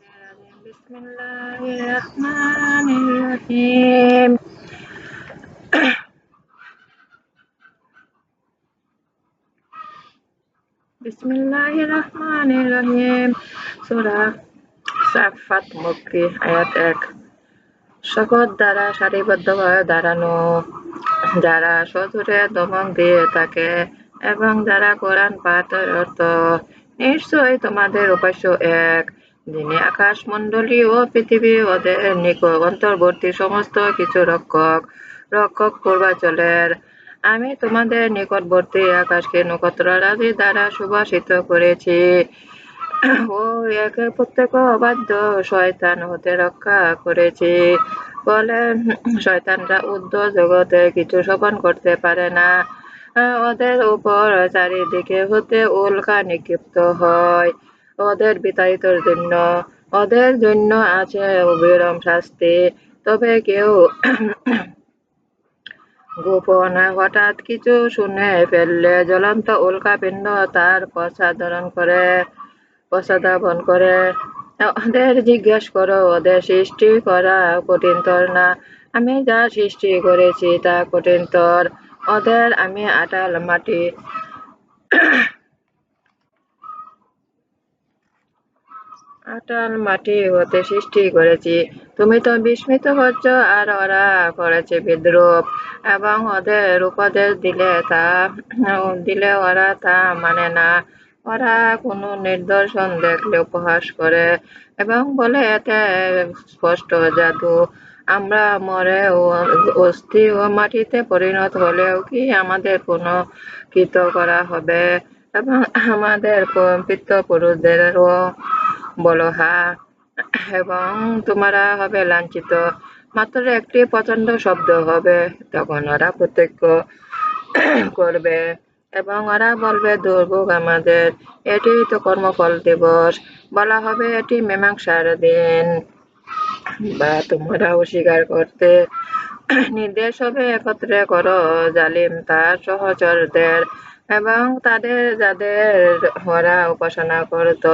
Bismillahirrahmanirrahim. Bismillahirrahmanirrahim. সুরা সাফাত মুক্তি আয়াত এক শকত দ্বারা সারিবদ্ধভাবে দাঁড়ানো, যারা সজুরে দমন দিয়ে থাকে এবং যারা কোরআন পাঠ অর্থ, নিশ্চয়ই তোমাদের উপাস্য এক যিনি আকাশ মন্ডলী ও পৃথিবী ওদের নিকট, অন্তর্বর্তী সমস্ত কিছু রক্ষক রক্ষক পূর্বাচলের। আমি তোমাদের নিকটবর্তী আকাশকে নক্ষত্ররাজি দ্বারা সুভাষিত করেছি। ও একে প্রত্যেক অবাধ্য শয়তান হতে রক্ষা করেছি। বলে শয়তানরা উদ্ধ জগতে কিছু শোপন করতে পারে না। ওদের উপর চারিদিকে হতে উল্কা নিক্ষিপ্ত হয়। ওদের বিতাড়িতর জন্য, ওদের জন্য আছে অবিরম শাস্তি। তবে কেউ গোপন হঠাৎ কিছু শুনে ফেললে, জ্বলন্ত উল্কাপিণ্ড তার পশ্চাদরণ করে পশ্চাদাপন করে, ওদের জিজ্ঞেস করো, ওদের সৃষ্টি করা কঠিনতর না? আমি যা সৃষ্টি করেছি তা কঠিনতর। ওদের আমি আটাল মাটি আটাল মাটি হতে সৃষ্টি করেছি। তুমি তো বিস্মিত হচ্ছ আর ওরা করেছে বিদ্রুপ এবং ওদের উপদেশ দিলে তা, দিলে ওরা তা মানে না। ওরা কোনো নিদর্শন দেখলে উপহাস করে এবং বলে, এতে স্পষ্ট জাদু। আমরা মরে ও, অস্থি ও মাটিতে পরিণত হলেও কি আমাদের কোনো কৃত করা হবে? এবং আমাদের পিতৃপুরুষদেরও বলহা এবং তোমরা হবে লাঞ্ছিত। মাত্র একটি প্রচণ্ড শব্দ হবে। তখন ওরা প্রত্যক্ষ করবে এবং ওরা বলবে, দুর্ভোগ আমাদের। এটি তো কর্মফল দিবস। বলা হবে, এটি মীমাংসার দিন। বা তোমরা অস্বীকার করতে নির্দেশ হবে, একত্রে করো জালিম তার সহচরদের। এবং তাদের যাদের ওরা উপাসনা করত,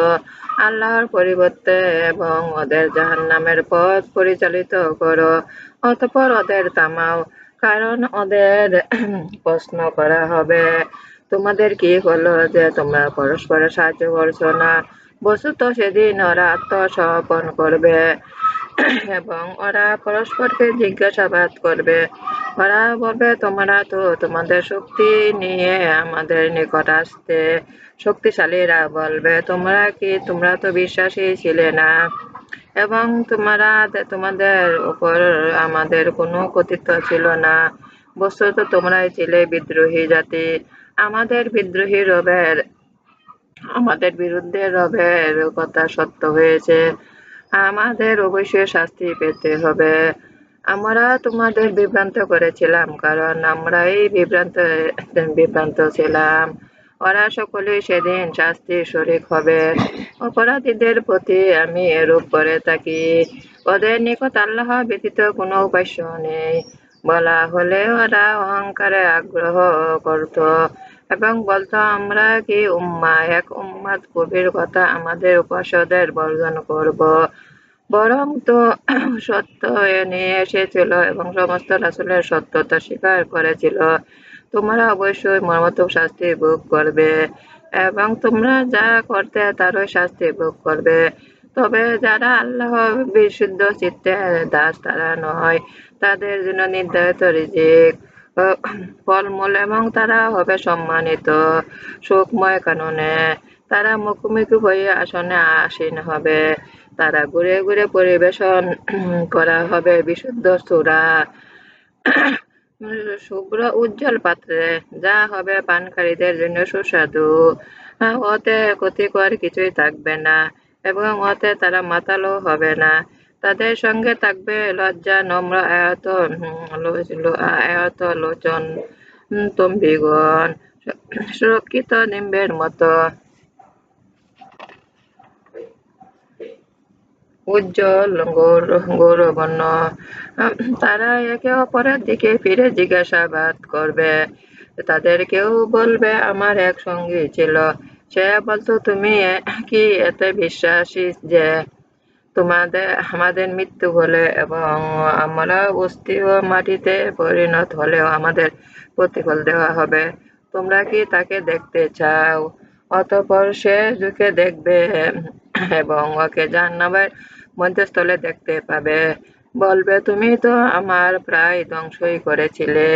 আল্লাহর পরিবর্তে এবং ওদের জাহান নামের পথ পরিচালিত করো, অতপর ওদের তামাও কারণ ওদের প্রশ্ন করা হবে, তোমাদের কি হলো যে তোমরা পরস্পরের সাহায্য করছ না? বস্তুত সেদিন ওরা আত্মসমর্পণ করবে। এবং ওরা পরস্পরকে জিজ্ঞাসাবাদ করবে। ওরা বলবে, তোমরা তো তোমাদের শক্তি নিয়ে আমাদের নিকট আসতে শক্তিশালীরা বলবে, তোমরা কি, তোমরা তো বিশ্বাসী ছিলে না? এবং তোমরা তোমাদের উপর আমাদের কোনো কর্তৃত্ব ছিল না। বস্তুত তোমরাই ছিলে বিদ্রোহী জাতি। আমাদের বিদ্রোহী রবের, আমাদের বিরুদ্ধে রবের কথা সত্য হয়েছে। আমাদের অবশ্যই শাস্তি পেতে হবে। আমরা তোমাদের বিভ্রান্ত করেছিলাম, কারণ আমরাই বিভ্রান্ত বিভ্রান্ত ছিলাম। ওরা সকলেই সেদিন শাস্তির শরিক হবে। অপরাধীদের প্রতি আমি এরূপ করে থাকি। ওদের নিকট আল্লাহ ব্যতীত কোনো উপাস্য নেই। বলা হলে ওরা অহংকারে আগ্রহ করত। এবং বলতো, আমরা কি উম্মা এক উম্মাদ কবির কথা আমাদের উপাসদের বর্জন করব। বরং তো সত্য নিয়ে এসেছিল এবং সমস্ত রাসুলের সত্যতা স্বীকার করেছিল। তোমরা অবশ্যই মর্মতক শাস্তি ভোগ করবে এবং তোমরা যা করতে তারই শাস্তি ভোগ করবে। তবে যারা আল্লাহ বিশুদ্ধ চিত্তে দাস তারা নয়, তাদের জন্য নির্ধারিত রিজিক। ফলমূল এবং তারা হবে সম্মানিত। সুখময় কাননে তারা মুখোমুখি হয়ে আসনে আসীন হবে। তারা ঘুরে ঘুরে পরিবেশন করা হবে। বিশুদ্ধ সুরা, শুভ্র উজ্জ্বল পাত্রে। যা হবে পানকারীদের জন্য সুস্বাদু। ওতে ক্ষতিকর কিছুই থাকবে না এবং ওতে তারা মাতালও হবে না। তাদের সঙ্গে থাকবে লজ্জা, নম্র আয়ত আয়ত লোচন তম্বিগণ, সুরক্ষিত নিম্বের মতো। উজ্জ্বল গৌরবর্ণ তারা একে অপরের দিকে ফিরে জিজ্ঞাসাবাদ করবে। তাদের কেউ বলবে, আমার এক সঙ্গী ছিল। সে বলতো, তুমি কি এতে বিশ্বাসী যে তোমাদের, আমাদের মৃত্যু হলে এবং আমরা বস্তি ও মাটিতে পরিণত হলেও আমাদের প্রতিফল দেওয়া হবে। তোমরা কি তাকে দেখতে চাও? অতঃপর সে যুগে দেখবে এবং ওকে জাহান্নামের মধ্যস্থলে দেখতে পাবে। বলবে, তুমি তো আমার প্রায় ধ্বংসই করেছিলে।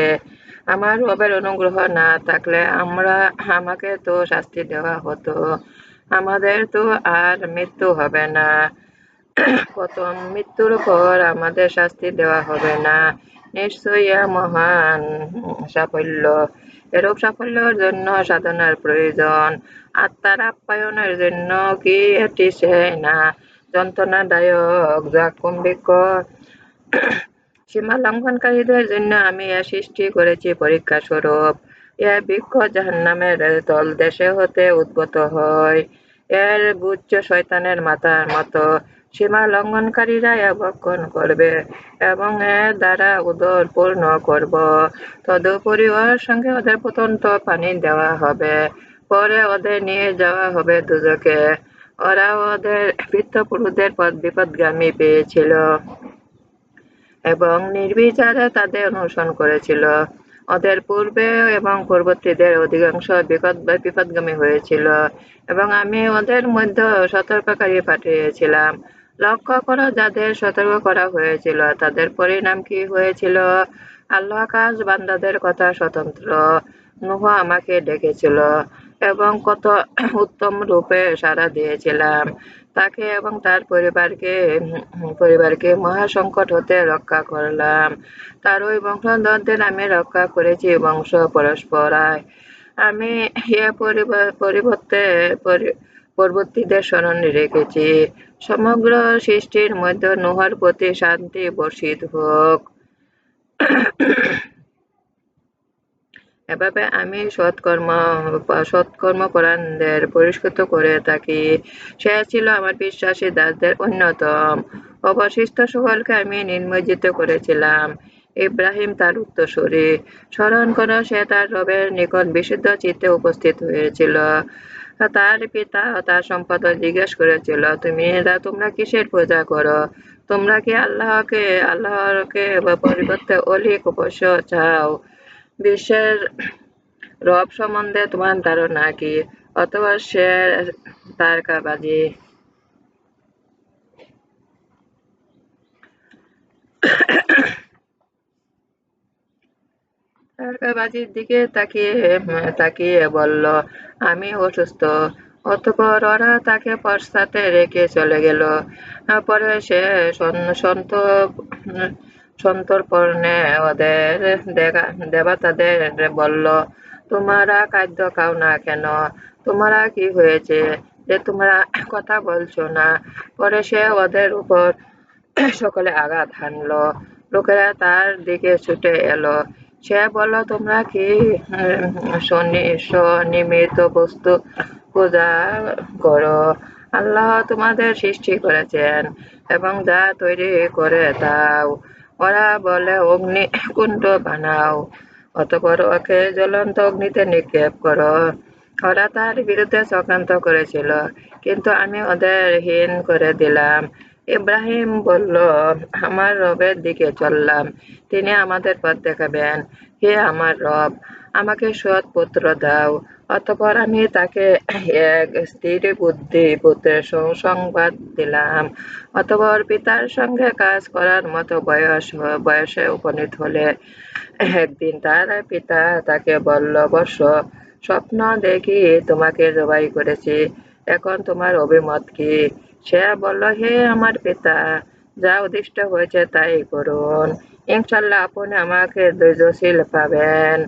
আমার রবের অনুগ্রহ না থাকলে আমরা, আমাকে তো শাস্তি দেওয়া হতো। আমাদের তো আর মৃত্যু হবে না। প্রথম মৃত্যুর পর আমাদের শাস্তি দেওয়া হবে না। নিশ্চয়ই মহান সাফল্য। এরূপ সাফল্যের জন্য সাধনার প্রয়োজন। আত্মার আপ্যায়নের জন্য কি এটি সে না যন্ত্রণাদায়ক যা কুম্ভিক সীমা লঙ্ঘনকারীদের জন্য আমি এ সৃষ্টি করেছি পরীক্ষা স্বরূপ। এ বৃক্ষ জাহান্নামের তল দেশে হতে উদ্গত হয়। এর গুচ্ছ শয়তানের মাথার মতো। সীমা লঙ্ঘনকারীরা ভক্ষণ করবে এবং এর দ্বারা উদর পূর্ণ করব। তদুপরি ওর সঙ্গে ওদের পতন্ত পানি দেওয়া হবে। পরে ওদের নিয়ে যাওয়া হবে দুজকে ওরা ওদের পিতৃপুরুষদের পদ বিপদগামী পেয়েছিল এবং নির্বিচারে তাদের অনুসরণ করেছিল। ওদের পূর্বে এবং পূর্ববর্তীদের অধিকাংশ বিপদ বিপদগামী হয়েছিল এবং আমি ওদের মধ্যে সতর্ককারী পাঠিয়েছিলাম। লক্ষ্য করো যাদের সতর্ক করা হয়েছিল। তাদের পরিণাম কি হয়েছিল? আল্লাহ কাজ বান্দাদের কথা স্বতন্ত্র। নুহ আমাকে ডেকেছিল এবং কত উত্তম রূপে সাড়া দিয়েছিলাম। তাকে এবং তার পরিবারকে পরিবারকে মহাসংকট হতে রক্ষা করলাম। তার ওই বংশধরদের আমি রক্ষা করেছি বংশ পরস্পরায়। আমি এ পরিবর্তে পরবর্তীদের স্মরণ রেখেছি। সমগ্র সৃষ্টির মধ্যে নুহার প্রতি শান্তি বর্ষিত হোক। এভাবে আমি সৎকর্ম সৎকর্মপরায়ণদের পরিষ্কৃত করে থাকি। সে ছিল আমার বিশ্বাসী দাসদের অন্যতম। অবশিষ্ট সকলকে আমি নির্মজ্জিত করেছিলাম। ইব্রাহিম তার উত্তরসূরি। স্মরণ করো সে তার রবের নিকট বিশুদ্ধ চিত্তে উপস্থিত হয়েছিল। তার পিতা ও তার সম্পাদক জিজ্ঞেস করেছিল, তুমি এরা তোমরা কিসের পূজা করো? তোমরা কি আল্লাহকে আল্লাহকে পরিবর্তে অলিক উপস্য চাও? বিশ্বের রব সম্বন্ধে তোমার ধারণা কি? অথবা সে তারকাবাজি তারকাবাজির দিকে তাকিয়ে তাকিয়ে বলল, আমি অসুস্থ। অতপর ওরা তাকে পশ্চাতে রেখে চলে গেল। পরে সে সন্ত, সন্তর্পণে ওদের দেবতাদের বলল, তোমরা খাদ্য খাও না কেন? তোমরা কি হয়েছে? যে তোমরা কথা বলছো না। পরে সে ওদের উপর সকলে আঘাত হানলো। লোকেরা তার দিকে ছুটে এলো। সে বলল, তোমরা কি স্বনির্মিত বস্তু পূজা করো? আল্লাহ তোমাদের সৃষ্টি করেছেন এবং যা তৈরি করে দাও। ওরা বলে, অগ্নি কুণ্ড বানাও, অতপর ওকে জ্বলন্ত অগ্নিতে নিক্ষেপ করো। ওরা তার বিরুদ্ধে চক্রান্ত করেছিল, কিন্তু আমি ওদের হীন করে দিলাম। ইব্রাহিম বলল, আমার রবের দিকে চললাম, তিনি আমাদের পথ দেখাবেন। হে আমার রব, আমাকে সৎ পুত্র দাও। অতপর আমি তাকে এক স্থির বুদ্ধি, পুত্রের সংবাদ দিলাম। অতপর পিতার সঙ্গে কাজ করার মতো বয়স, বয়সে উপনীত হলে একদিন তার পিতা তাকে বলল বর্ষ স্বপ্ন দেখি তোমাকে জবাই করেছি। এখন তোমার অভিমত কি? সে বলল, হে আমার পিতা, যা উদ্দিষ্ট হয়েছে তাই করুন। ইনশাল্লাহ আপনি আমাকে ধৈর্যশীল পাবেন।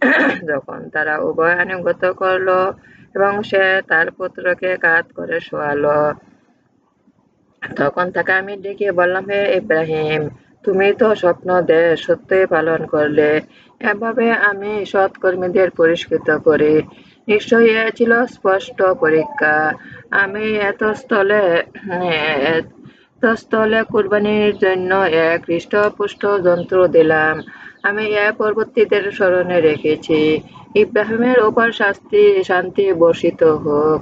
যখন তারা উভয় আনুগত করল এবং সে তার পুত্রকে কাত করে শোয়ালো। তখন তাকে আমি ডেকে বললাম, হে ইব্রাহিম, তুমি তো স্বপ্ন দে সত্যই পালন করলে। এভাবে আমি সৎকর্মীদের পরিষ্কৃত করি। নিশ্চয়ই এ ছিল স্পষ্ট পরীক্ষা। আমি এত স্থলে স্থলে কুরবানির জন্য এক হৃষ্টপুষ্ট যন্ত্র দিলাম। আমি এ পরবর্তীদের স্মরণে রেখেছি। ইব্রাহিমের ওপর শাস্তি, শান্তি বর্ষিত হোক।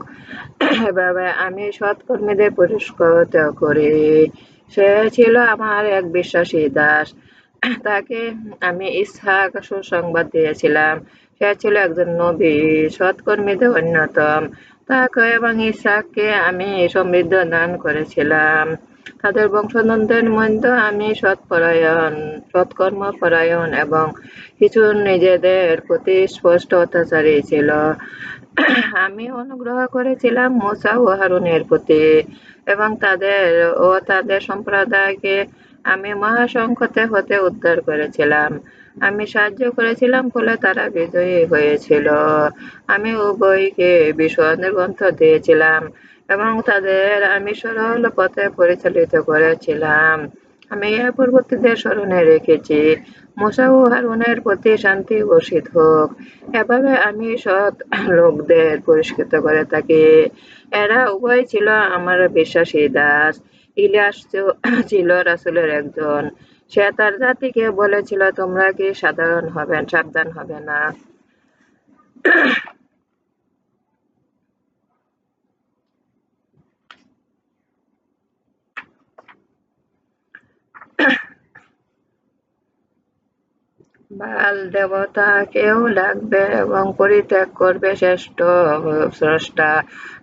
এভাবে আমি সৎকর্মীদের পুরস্কৃত করি। সে ছিল আমার এক বিশ্বাসী দাস। তাকে আমি ইসহাক সুসংবাদ দিয়েছিলাম। সে ছিল একজন নবী সৎকর্মীদের অন্যতম। তাকে এবং ইসহাককে আমি সমৃদ্ধ দান করেছিলাম। তাদের বংশধনদের মধ্যে আমি সৎপরায়ণ, সৎকর্ম পরায়ণ এবং কিছু নিজেদের প্রতি স্পষ্ট অত্যাচারী ছিল। আমি অনুগ্রহ করেছিলাম মোসা ও হারুনের প্রতি এবং তাদের ও তাদের সম্প্রদায়কে আমি মহাসংকটে হতে উদ্ধার করেছিলাম। আমি সাহায্য করেছিলাম ফলে তারা বিজয়ী হয়েছিল। আমি উভয়কে বিশদ গ্রন্থ দিয়েছিলাম এবং তাদের আমি সরল পথে পরিচালিত করেছিলাম। আমি এর পূর্ববর্তীদের স্মরণে রেখেছি, মোসা ও হারুনের প্রতি শান্তি বর্ষিত হোক। এভাবে আমি সৎ লোকদের পরিষ্কৃত করে থাকি। এরা উভয় ছিল আমার বিশ্বাসী দাস। ইলিয়াস ছিল রাসুলের একজন। সে তার জাতিকে বলেছিল তোমরা কি সাধারণ হবেন সাবধান হবে না? বাল দেবতাকেও ডাকবে এবং পরিত্যাগ করবে শ্রেষ্ঠ স্রষ্টা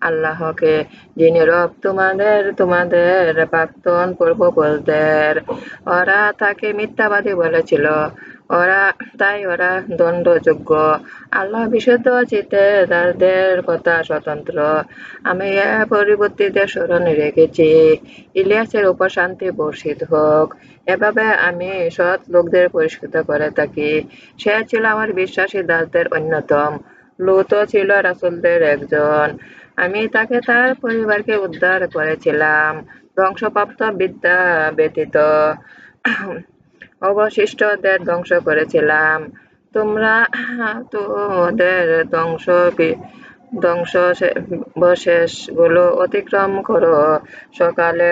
আল্লাহকে, যিনি রব তোমাদের তোমাদের প্রাক্তন পূর্বপুরুষদের। ওরা তাকে মিথ্যাবাদী বলেছিল। ওরা, তাই ওরা দণ্ডযোগ্য আল্লাহ বিশুদ্ধ চিতে তাদের কথা স্বতন্ত্র। আমি এ পরিবর্তীদের স্মরণে রেখেছি। ইলিয়াসের উপর শান্তি বর্ষিত হোক। এভাবে আমি সৎ লোকদের পরিষ্কৃত করে থাকি। সে ছিল আমার বিশ্বাসী দাসদের অন্যতম। লুত ছিল রাসুলদের একজন। আমি তাকে তার পরিবারকে উদ্ধার করেছিলাম। ধ্বংসপ্রাপ্ত বিদ্যা ব্যতীত। অবশিষ্টদের ধ্বংস করেছিলাম। তোমরা তো ওদের ধ্বংস ধ্বংসবশেষগুলো অতিক্রম করো সকালে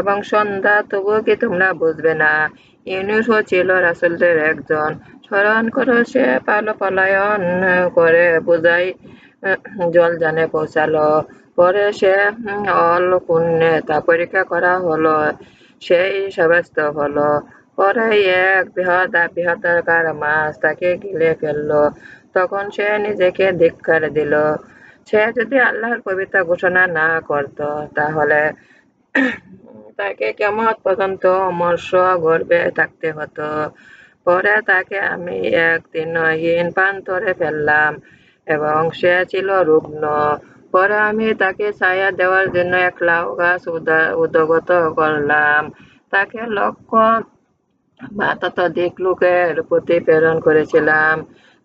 এবং সন্ধ্যা। তবুও কি তোমরা বুঝবে না? ইউনুসও ছিল রাসুলদের একজন। স্মরণ করো, সে পাল পলায়ন করে বোঝাই, জল জানে পৌঁছালো। পরে সে অল পুণ্যে তা পরীক্ষা করা হলো। সেই সাব্যস্ত হলো। পরে এক বৃহৎ বৃহত্তরকার মাছ তাকে গিলে ফেলল। তখন সে নিজেকে ধিক্কার দিল। সে যদি আল্লাহর পবিত্র ঘোষণা না করত, তাহলে তাকে কেমন পর্যন্ত অমর্ষ গর্বে থাকতে হতো। পরে তাকে আমি এক দিনহীন প্রান্তরে ফেললাম এবং সে ছিল রুগ্ন। পরে আমি তাকে ছায়া দেওয়ার জন্য এক লাউ গাছ উদগত করলাম। তাকে লক্ষ্য বা ততোধিক লোকের প্রতি প্রেরণ করেছিলাম।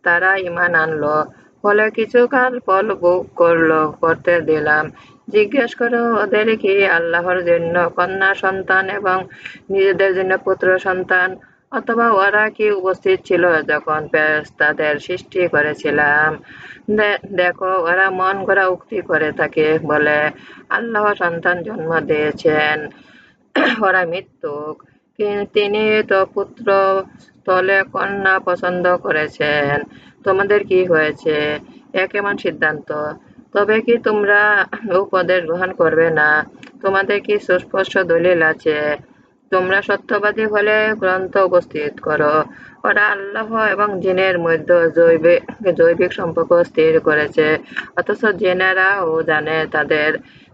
তারা ইমান আনলো। ফলে কিছুকাল ফল ভোগ করল, করতে দিলাম। জিজ্ঞেস করো, ওদের কি আল্লাহর জন্য কন্যা সন্তান এবং নিজেদের জন্য পুত্র সন্তান? অথবা ওরা কি উপস্থিত ছিল যখন তাদের সৃষ্টি করেছিলাম? দেখো, ওরা মন করা উক্তি করে থাকে বলে আল্লাহ সন্তান জন্ম দিয়েছেন। ওরা মৃত্যুক। তিনি তো পুত্র স্থলে কন্যা পছন্দ করেছেন। তোমাদের কি হয়েছে? এ কেমন সিদ্ধান্ত? তবে কি তোমরা উপদেশ গ্রহণ করবে না? তোমাদের কি সুস্পষ্ট দলিল আছে? তোমরা সত্যবাদী হলে গ্রন্থ উপস্থিত করো। ওরা আল্লাহ এবং জিনের মধ্যে জৈবিক জৈবিক সম্পর্ক স্থির করেছে। অথচ জেনেরাও জানে তাদের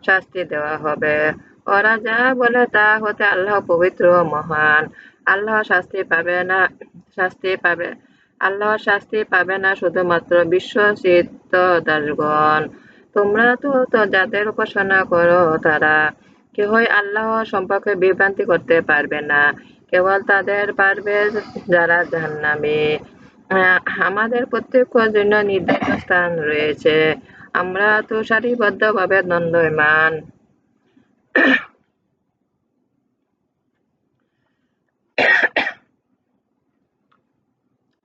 শাস্তি দেওয়া হবে। ওরা যা বলে তা হতে আল্লাহ পবিত্র মহান। আল্লাহ শাস্তি পাবে না, শাস্তি পাবে। আল্লাহ শাস্তি পাবে না শুধুমাত্র বিশ্বচিত্ত দাসগণ তোমরা তো তো যাদের উপাসনা করো তারা কেহই আল্লাহ সম্পর্কে বিভ্রান্তি করতে পারবে না। কেবল তাদের পারবে যারা জাহান্নামী। আমাদের প্রত্যেক জন্য নির্দিষ্ট স্থান রয়েছে। আমরা তো সারিবদ্ধভাবে দ্বন্দ্বমান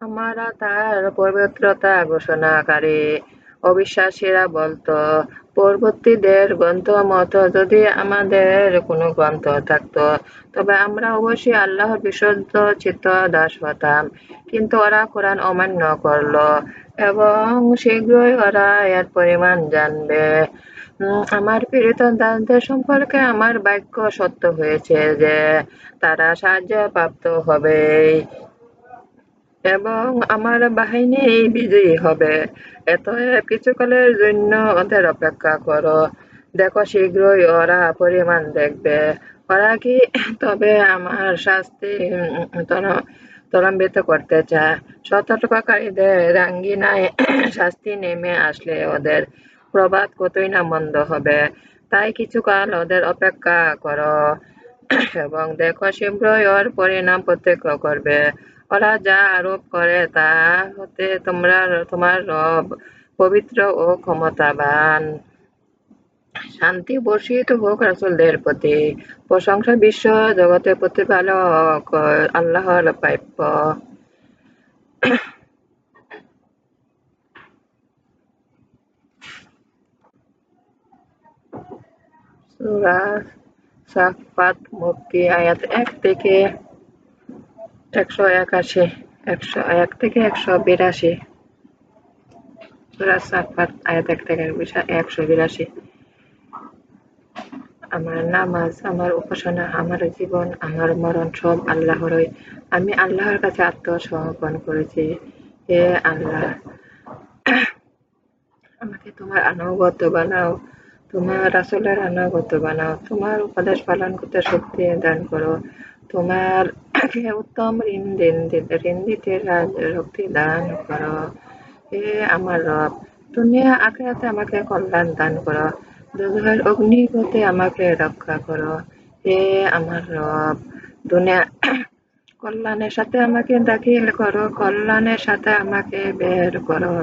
আমরা তার পবিত্রতা ঘোষণাকারী, অবিশ্বাসীরা বলতো পূর্ববর্তীদের গ্রন্থ মতো যদি আমাদের কোনো গ্রন্থ থাকতো, তবে আমরা অবশ্যই আল্লাহর বিশুদ্ধ চিত্ত দাস হতাম। কিন্তু ওরা কোরআন অমান্য করল এবং শীঘ্রই ওরা এর পরিমাণ জানবে। আমার পীড়িত দাসদের সম্পর্কে আমার বাক্য সত্য হয়েছে যে তারা সাহায্য প্রাপ্ত হবে। এবং আমার বাহিনী বিজয়ী হবে। এতএব কিছুকালের জন্য ওদের অপেক্ষা করো। দেখো শীঘ্রই ওরা পরিমাণ দেখবে। ওরা কি তবে আমার শাস্তি ত্বরান্বিত করতে চায়? সতর্ককারীদের রাঙ্গিনায় শাস্তি নেমে আসলে ওদের প্রবাদ কতই না মন্দ হবে। তাই কিছুকাল ওদের অপেক্ষা করো। এবং দেখো শীঘ্রই ওর পরিণাম প্রত্যক্ষ করবে। ওরা যা আরোপ করে তা হতে তোমরা তোমার রব পবিত্র ও ক্ষমতাবান। শান্তি বর্ষিত হোক রাসুলদের প্রতি। প্রশংসা বিশ্ব জগতের প্রতিপালক আল্লাহর প্রাপ্য। সূরা সাফফাত মক্কি আয়াত? এক থেকে একশো একাশি, একশো এক থেকে একশো বিরাশি। সূরা সাফফাত আয়াত এক থেকে একশো বিরাশি। আমার নামাজ, আমার উপাসনা, আমার জীবন, আমার মরণ সব আল্লাহরই। আমি আল্লাহর কাছে আত্মসমর্পণ করেছি। হে আল্লাহ, আমাকে তোমার আনুগত্য বানাও। তোমার রাসূলের আনুগত্য বানাও, তোমার উপদেশ পালন করতে শক্তি দান করো, তোমার উত্তম ঋণ দিন ঋণ দিতে শক্তি দান করো। হে আমার রব, দুনিয়া আখেরাতে আমাকে কল্যাণ দান করো দুজহের অগ্নি আমাকে রক্ষা করো। হে আমার রব, দুনিয়া কল্যাণের সাথে আমাকে দাখিল করো, কল্যাণের সাথে আমাকে বের করো।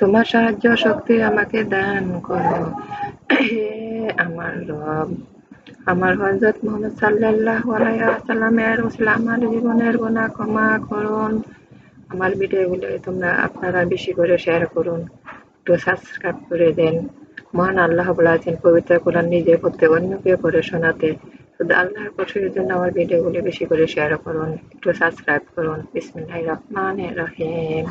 তোমার সাহায্য শক্তি আমাকে দান করো। হে আমার রব, আমার হজরত মোহাম্মদ সাল্লাহ আলাইসাল্লামের আমার জীবনের গোনা ক্ষমা করুন। আমার ভিডিওগুলো তোমরা আপনারা বেশি করে শেয়ার করুন, একটু সাবস্ক্রাইব করে দেন। মহান আল্লাহ বলেছেন পবিত্র কোরআন নিজে পড়তে অন্যকে পড়ে শোনাতে শুধু আল্লাহর পশুর জন্য আমার ভিডিওগুলি বেশি করে শেয়ার করুন, একটু সাবস্ক্রাইব করুন। বিসমিল্লাহির রহমানির রহিম।